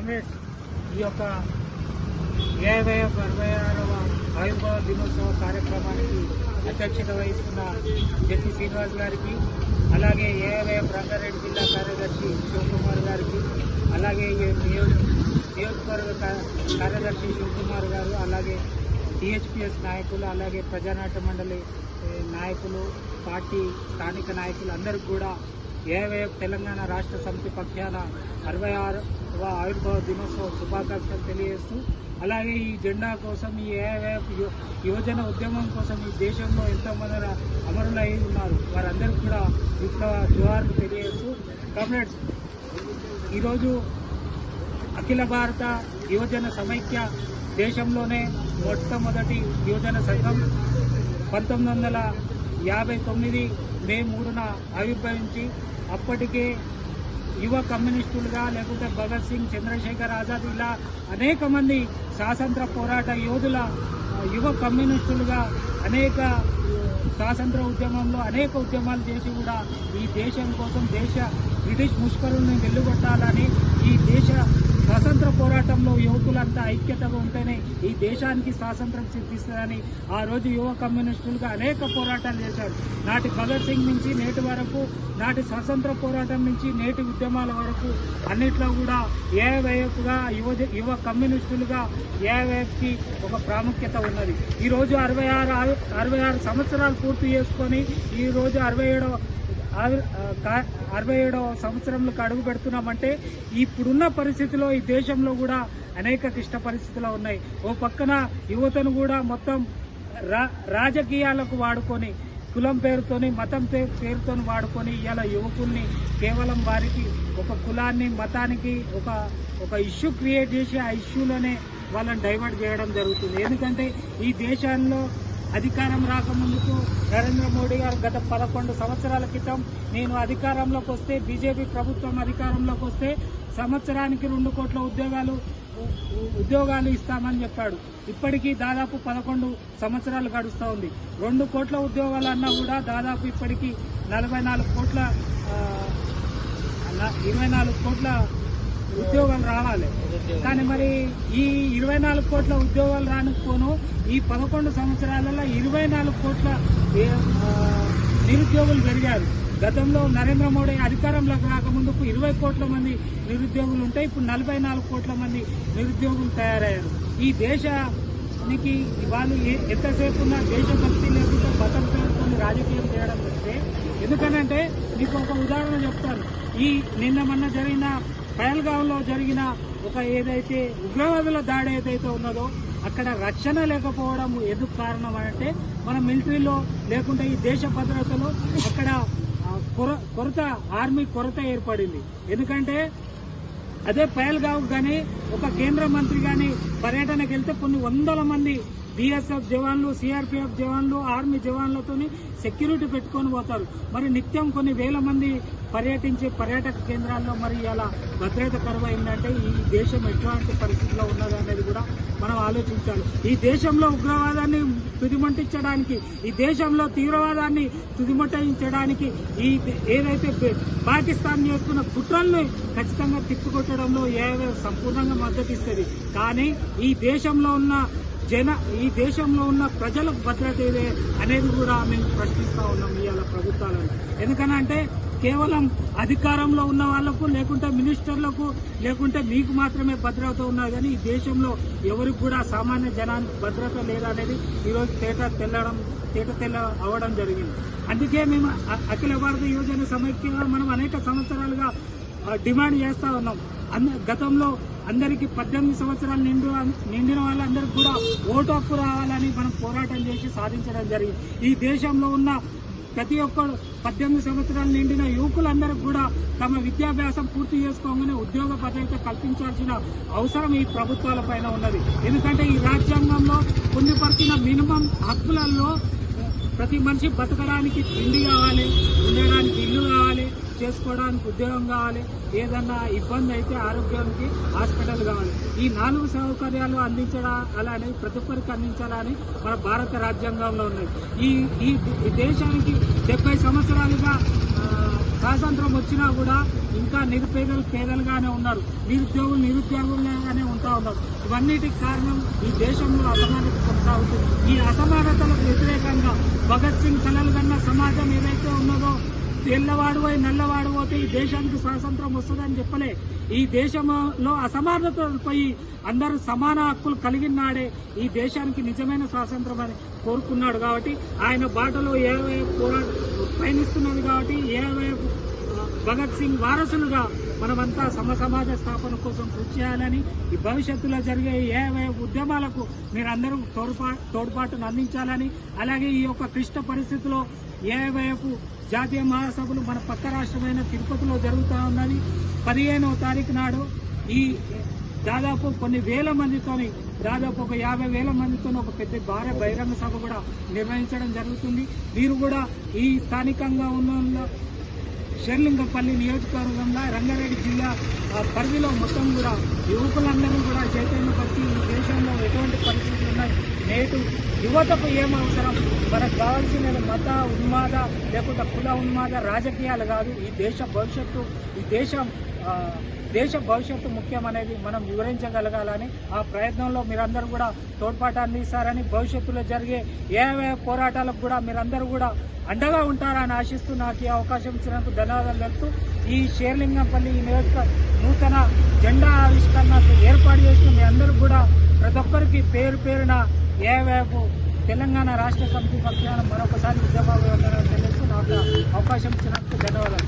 Comrades ఈ యొక్క యాభై అరవై ఆరవ ఆయుర్వేద దినోత్సవ కార్యక్రమానికి అధ్యక్షత వహిస్తున్న జస్టి శ్రీనివాస్ గారికి అలాగే ఏఐవైఎం రంగారెడ్డి జిల్లా కార్యదర్శి శివకుమార్ గారికి అలాగే నియోజకవర్గ కార్యదర్శి శివకుమార్ గారు అలాగే టీహెచ్పిఎస్ నాయకులు అలాగే ప్రజానాట్య మండలి నాయకులు పార్టీ స్థానిక నాయకులు అందరికీ కూడా ఏఐవైఎఫ్ తెలంగాణ రాష్ట్ర సమితి పక్షాన అరవై ఆరవ ఆవిర్భావ దినోత్సవ శుభాకాంక్షలు తెలియజేస్తూ అలాగే ఈ జెండా కోసం ఈ ఏఐవైఎఫ్ యువజన ఉద్యమం కోసం ఈ దేశంలో ఎంతోమంది అమరులు అయి ఉన్నారు. వారందరికీ కూడా విప్లవ జోహార్లు తెలియజేస్తూ కామ్రేడ్స్ ఈరోజు అఖిల భారత యువజన సమైక్య దేశంలోనే మొట్టమొదటి యువజన సంఘం. పంతొమ్మిది వందల యాభై తొమ్మిది మే మూడున ఆవిర్భవించి అప్పటికే యువ కమ్యూనిస్టులుగా లేకుంటే భగత్ సింగ్ చంద్రశేఖర్ ఆజాద్ ఇలా అనేక మంది స్వాతంత్ర పోరాట యోధుల యువ కమ్యూనిస్టులుగా అనేక స్వాతంత్ర ఉద్యమంలో అనేక ఉద్యమాలు చేసి కూడా ఈ దేశం కోసం దేశ బ్రిటిష్ ముష్కరుల్ని వెల్లుగొట్టాలని ఈ దేశ స్వాతంత్ర యువకులంతా ఐక్యతగా ఉంటేనే ఈ దేశానికి స్వాతంత్రం సిద్ధిస్తుందని ఆ రోజు యువ కమ్యూనిస్టులుగా అనేక పోరాటాలు చేశారు. నాటి భగత్ సింగ్ నుంచి నేటి వరకు నాటి స్వాతంత్ర పోరాటం నుంచి నేటి ఉద్యమాల వరకు అన్నిట్లో కూడా ఏఐవైఎఫ్గా యువ యువ కమ్యూనిస్టులుగా ఏఐవైఎఫ్కి ఒక ప్రాముఖ్యత ఉన్నది. ఈ రోజు అరవై ఆరు అరవై ఆరు సంవత్సరాలు పూర్తి చేసుకొని ఈ రోజు అరవై ఏడవ అరవై ఏడవ సంవత్సరంలో అడుగు పెడుతున్నామంటే ఇప్పుడున్న పరిస్థితిలో ఈ దేశంలో కూడా అనేక క్లిష్ట పరిస్థితులు ఉన్నాయి. ఓ పక్కన యువతను కూడా మొత్తం రా రాజకీయాలకు వాడుకొని కులం పేరుతోని మతం పే- పేరుతోని వాడుకొని ఇలా యువకుల్ని కేవలం వారికి ఒక కులాన్ని మతానికి ఒక ఒక ఇష్యూ క్రియేట్ చేసి ఆ ఇష్యూలోనే వాళ్ళని డైవర్ట్ చేయడం జరుగుతుంది. ఎందుకంటే ఈ దేశాల్లో అధికారం రాకముందుకు నరేంద్ర మోడీ గారు గత పదకొండు సంవత్సరాల క్రితం నేను అధికారంలోకి వస్తే బీజేపీ ప్రభుత్వం అధికారంలోకి వస్తే సంవత్సరానికి రెండు కోట్ల ఉద్యోగాలు ఉద్యోగాలు ఇస్తామని చెప్పాడు. ఇప్పటికీ దాదాపు పదకొండు సంవత్సరాలు గడుస్తూ ఉంది. రెండు కోట్ల ఉద్యోగాలు అన్నా కూడా దాదాపు ఇప్పటికీ నలభై నాలుగు కోట్ల ఇరవై నాలుగు కోట్ల ఉద్యోగాలు రావాలి. కానీ మరి ఈ ఇరవై నాలుగు కోట్ల ఉద్యోగాలు రానుకోను ఈ పదకొండు సంవత్సరాలలో ఇరవై నాలుగు కోట్ల నిరుద్యోగులు పెరిగారు. గతంలో నరేంద్ర మోడీ అధికారంలోకి రాకముందుకు ఇరవై కోట్ల మంది నిరుద్యోగులు ఉంటే ఇప్పుడు నలభై నాలుగు కోట్ల మంది నిరుద్యోగులు తయారయ్యారు. ఈ దేశానికి వాళ్ళు ఎంతసేపు ఉన్న దేశభక్తి లేకుండా బతం పేరుకొని రాజకీయం చేయడం వస్తే ఎందుకనంటే మీకు ఒక ఉదాహరణ చెప్తాను. ఈ నిన్న మొన్న జరిగిన పహల్గాంలో జరిగిన ఒక ఏదైతే ఉగ్రవాదుల దాడి ఏదైతే ఉన్నదో అక్కడ రక్షణ లేకపోవడం ఎందుకు కారణం అంటే మన మిలిటరీలో లేకుంటే ఈ దేశ భద్రతలో అక్కడ కొర కొరత ఆర్మీ కొరత ఏర్పడింది. ఎందుకంటే అదే పహల్గావ్ కానీ ఒక కేంద్ర మంత్రి కానీ పర్యటనకు వెళ్తే కొన్ని వందల మంది బీఎస్ఎఫ్ జవాన్లు సిఆర్పిఎఫ్ జవాన్లు ఆర్మీ జవాన్లతో సెక్యూరిటీ పెట్టుకొని పోతారు. మరి నిత్యం కొన్ని వేల మంది పర్యటించే పర్యాటక కేంద్రాల్లో మరి ఇలా భద్రత కరువైందంటే ఈ దేశం ఎట్లాంటి పరిస్థితిలో ఉన్నది అనేది కూడా మనం ఆలోచించాలి. ఈ దేశంలో ఉగ్రవాదాన్ని తుదిమంటించడానికి ఈ దేశంలో తీవ్రవాదాన్ని తుదిమట్టించడానికి ఈ ఏదైతే పాకిస్తాన్ చేస్తున్న కుట్రల్ని ఖచ్చితంగా తిప్పికొట్టడంలో ఏ సంపూర్ణంగా మద్దతు ఇస్తుంది. కానీ ఈ దేశంలో ఉన్న జన ఈ దేశంలో ఉన్న ప్రజలకు భద్రత ఏదే అనేది కూడా మేము ప్రశ్నిస్తా ఉన్నాం ఇవాళ ప్రభుత్వాలను. ఎందుకనంటే కేవలం అధికారంలో ఉన్న వాళ్ళకు లేకుంటే మినిస్టర్లకు లేకుంటే మీకు మాత్రమే భద్రత ఉన్నది కానీ ఈ దేశంలో ఎవరికి కూడా సామాన్య జనానికి భద్రత లేదనేది ఈరోజు తేట తెల్లడం తేట తెల్ల అవడం జరిగింది. అందుకే మేము అఖిల భారత యువజన సమైక్యంగా మనం అనేక సంవత్సరాలుగా డిమాండ్ చేస్తా ఉన్నాం. గతంలో అందరికీ పద్దెనిమిది సంవత్సరాలు నిండు నిండిన వాళ్ళందరికీ కూడా ఓటు హక్కు రావాలని మనం పోరాటం చేసి సాధించడం జరిగింది. ఈ దేశంలో ఉన్న ప్రతి ఒక్కరు పద్దెనిమిది సంవత్సరాలు నిండిన యువకులందరికీ కూడా తమ విద్యాభ్యాసం పూర్తి చేసుకోగానే ఉద్యోగ భద్రత కల్పించాల్సిన అవసరం ఈ ప్రభుత్వాల పైన ఉన్నది. ఎందుకంటే ఈ రాజ్యాంగంలో పొందుపరిచిన మినిమం హక్కులలో ప్రతి మనిషి బతకడానికి తిండి కావాలి ఉండడానికి ఇల్లు కావాలి చేసుకోవడానికి ఉద్యోగం కావాలి ఏదన్నా ఇబ్బంది అయితే ఆరోగ్యానికి హాస్పిటల్ కావాలి. ఈ నాలుగు సౌకర్యాలు అందించడా అలానే ప్రతి ఒక్కరికి అందించాలని మన భారత రాజ్యాంగంలో ఉన్నది. ఈ ఈ దేశానికి డెబ్బై సంవత్సరాలుగా స్వాతంత్రం వచ్చినా కూడా ఇంకా నిరుపేదలు పేదలుగానే ఉన్నారు. నిరుద్యోగులు నిరుద్యోగులుగానే ఉంటా ఉన్నారు. ఇవన్నిటికి కారణం ఈ దేశంలో అసమానత కొనసాగుతుంది. ఈ అసమానతలకు వ్యతిరేకంగా భగత్ సింగ్ కలలు కన్న సమాజం ఏదైతే ఉన్నదో తెల్లవాడు పోయి నల్లవాడు పోతే ఈ దేశానికి స్వాతంత్రం వస్తుందని చెప్పలే. ఈ దేశంలో అసమానతలపై అందరూ సమాన హక్కులు కలిగిన నాడే ఈ దేశానికి నిజమైన స్వాతంత్రం అని కోరుకున్నాడు కాబట్టి ఆయన బాటలో ఏవే పోరా పయనిస్తున్నది కాబట్టి ఏవే భగత్ సింగ్ వారసులుగా మనమంతా సమసమాజ స్థాపన కోసం కృషి చేయాలని ఈ భవిష్యత్తులో జరిగే ఏ ఉద్యమాలకు మీరందరూ తోడ్పా తోడ్పాటును అందించాలని అలాగే ఈ యొక్క క్లిష్ట పరిస్థితిలో ఏ జాతీయ మహాసభలు మన పక్క రాష్ట్రమైన తిరుపతిలో జరుగుతూ ఉన్నది. పదిహేనవ తారీఖు నాడు ఈ దాదాపు కొన్ని వేల మందితోని దాదాపు ఒక యాభై వేల మందితో ఒక పెద్ద భారీ బహిరంగ సభ కూడా నిర్వహించడం జరుగుతుంది. మీరు కూడా ఈ స్థానికంగా ఉన్న షెర్లింగపల్లి నియోజకవర్గంలో రంగారెడ్డి జిల్లా ఆ, పరిధిలో మొత్తం కూడా యువకులందరూ కూడా చైతన్యపరిచి ఈ దేశంలో ఎటువంటి పరిస్థితి నేటు యువతకు ఏం అవసరం? మనకు కావాల్సిన మత ఉన్మాద లేకుంటే కుల ఉన్మాద రాజకీయాలు కాదు. ఈ దేశ భవిష్యత్తు ఈ దేశం దేశ భవిష్యత్తు ముఖ్యమనేది మనం వివరించగలగాలని ఆ ప్రయత్నంలో మీరందరూ కూడా తోడ్పాటు అందిస్తారని భవిష్యత్తులో జరిగే ఏవే పోరాటాలకు కూడా మీరందరూ కూడా అండగా ఉంటారని ఆశిస్తూ నాకు ఈ అవకాశం ఇచ్చినందుకు ధన్యవాదాలు తెలుపుతూ ఈ షేర్లింగంపల్లి ఈ నియోజక నూతన జెండా ఆవిష్కరణకు ఏర్పాటు చేసిన మీ అందరూ కూడా ప్రతి ఒక్కరికి పేరు పేరున ఏ తెలంగాణ రాష్ట్ర సమితి పక్షాన మరొకసారి ఉద్యమాలు తెలుస్తూ నాకు అవకాశం ఇచ్చినందుకు ధన్యవాదాలు.